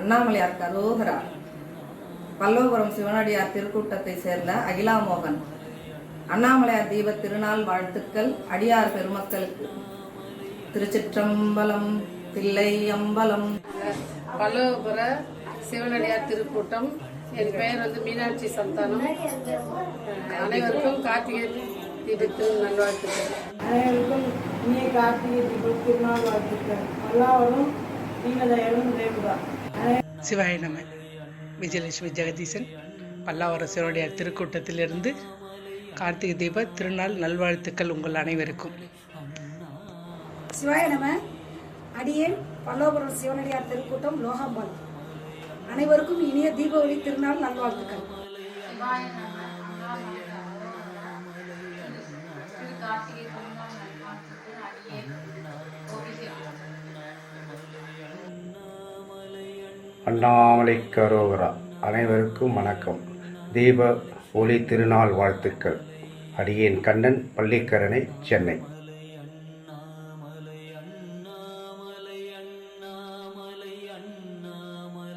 அண்ணாமலையார் கரோகரா. பல்லவபுரம் சிவனடியார் திருக்கூட்டத்தை சேர்ந்த அகிலா மோகன் அண்ணாமலையார் தீப திருநாள் வாழ்த்துக்கள். அடியார் பெருமக்களுக்கு. திருச்சிற்றம்பலம் தில்லை அம்பலம் பல்லவபுர சிவனடியார் திருக்கூட்டம். என் பெயர் வந்து மீனாட்சி சந்தானம். அனைவருக்கும் கார்த்திகை தீபத்து நல்வாழ்த்துக்கள். அனைவருக்கும் இனிய கார்த்திகை தீபம் திருநாள் வாழ்த்துக்கள். எல்லாரும் சிவாய நம. விஜயலட்சுமி ஜெகதீசன் பல்லாவரம் சிவனுடையார் திருக்கூட்டத்திலிருந்து கார்த்திகை தீப திருநாள் நல்வாழ்த்துக்கள் உங்கள் அனைவருக்கும். சிவாய நம. அடியேன் பல்லவபுரம் சிவனடியார் திருக்கூட்டம் லோகாம்பாள். அனைவருக்கும் இனிய தீபாவளி திருநாள் நல்வாழ்த்துக்கள். அண்ணாமலை கரோகரா அனைவருக்கும் வணக்கம். தீப ஒளி திருநாள் வாழ்த்துக்கள். அடியேன் கண்ணன் பள்ளிக்கரணை சென்னை.